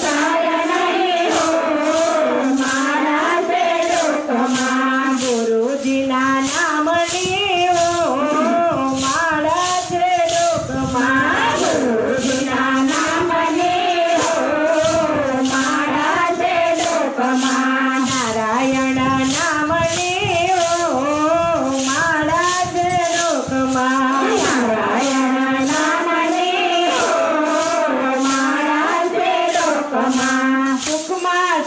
time.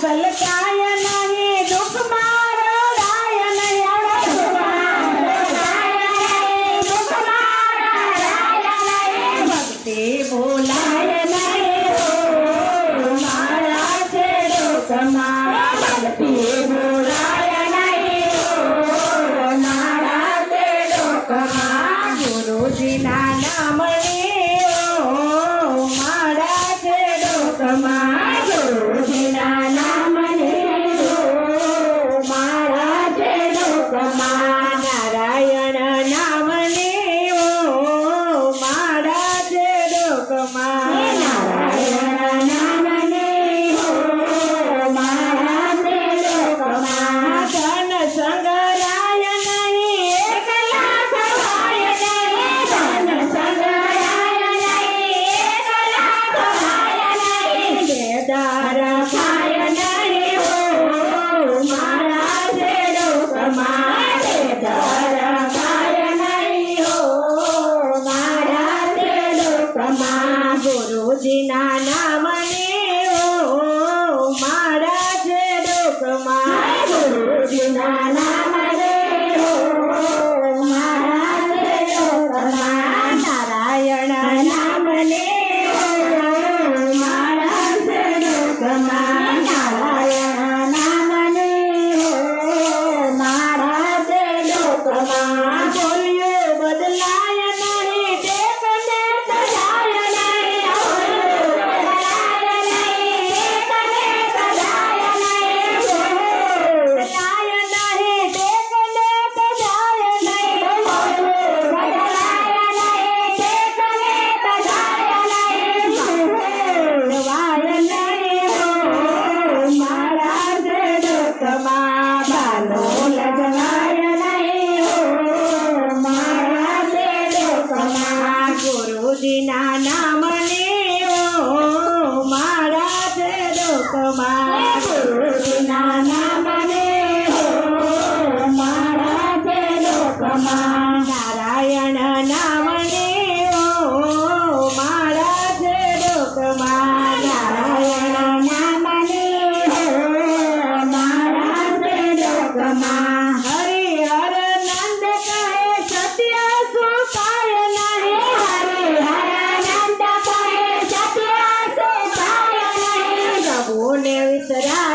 છલકાય નહીં દુઃખમાં ગુરુજીના નામ મારા છે ડોકમાં રોજ નાના મારા Mary said, I